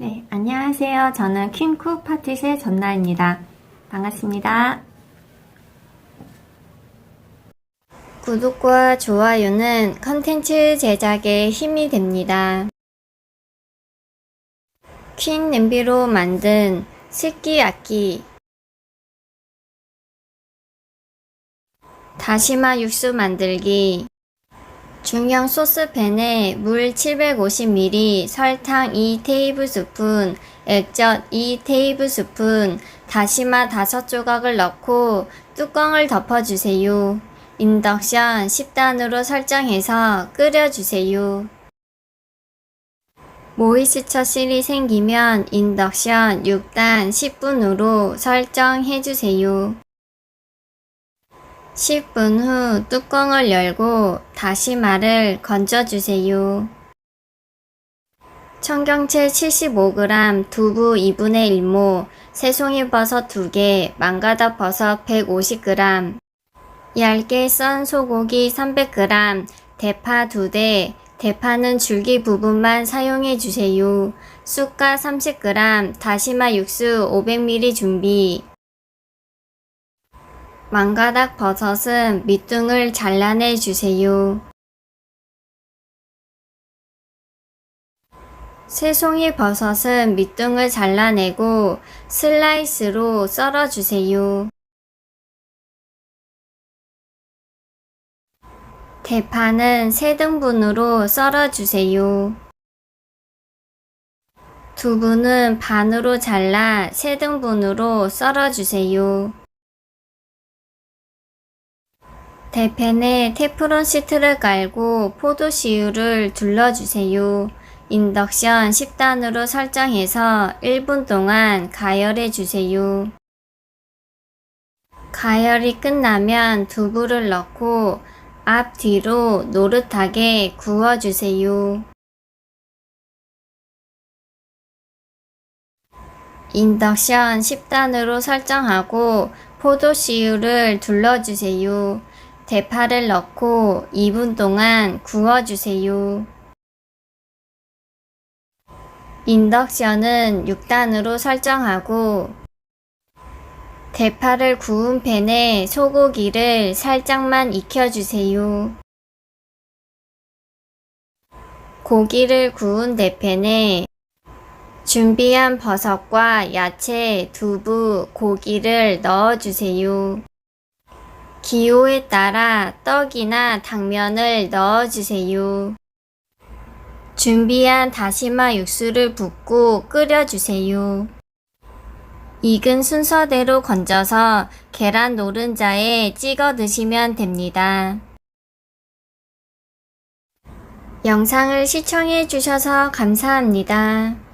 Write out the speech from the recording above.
네, 안녕하세요. 저는 퀸쿡 파티의 전나입니다. 반갑습니다. 구독과 좋아요는 컨텐츠 제작에 힘이 됩니다. 퀸 냄비로 만든 스키야키 다시마 육수 만들기 중형 소스팬에 물 750ml, 설탕 2테이블스푼, 액젓 2테이블스푼, 다시마 5조각을 넣고 뚜껑을 덮어주세요. 인덕션 10단으로 설정해서 끓여주세요. 모이스처 실이 생기면 인덕션 6단 10분으로 설정해주세요. 10분 후 뚜껑을 열고 다시마를 건져주세요. 청경채 75g, 두부 2분의 1모, 새송이 버섯 2개, 망가닥 버섯 150g, 얇게 썬 소고기 300g, 대파 2대, 대파는 줄기 부분만 사용해 주세요. 쑥갓 30g, 다시마 육수 500ml 준비. 망가닥 버섯은 밑둥을 잘라내 주세요. 새송이 버섯은 밑둥을 잘라내고 슬라이스로 썰어 주세요. 대파는 세 등분으로 썰어 주세요. 두부는 반으로 잘라 세 등분으로 썰어 주세요. 대팬에 테프론 시트를 깔고 포도씨유를 둘러주세요. 인덕션 10단으로 설정해서 1분 동안 가열해 주세요. 가열이 끝나면 두부를 넣고 앞뒤로 노릇하게 구워주세요. 인덕션 10단으로 설정하고 포도씨유를 둘러주세요. 대파를 넣고 2분 동안 구워주세요. 인덕션은 6단으로 설정하고 대파를 구운 팬에 소고기를 살짝만 익혀주세요. 고기를 구운 대팬에 준비한 버섯과 야채, 두부, 고기를 넣어주세요. 기호에 따라 떡이나 당면을 넣어주세요. 준비한 다시마 육수를 붓고 끓여주세요. 익은 순서대로 건져서 계란 노른자에 찍어 드시면 됩니다. 영상을 시청해 주셔서 감사합니다.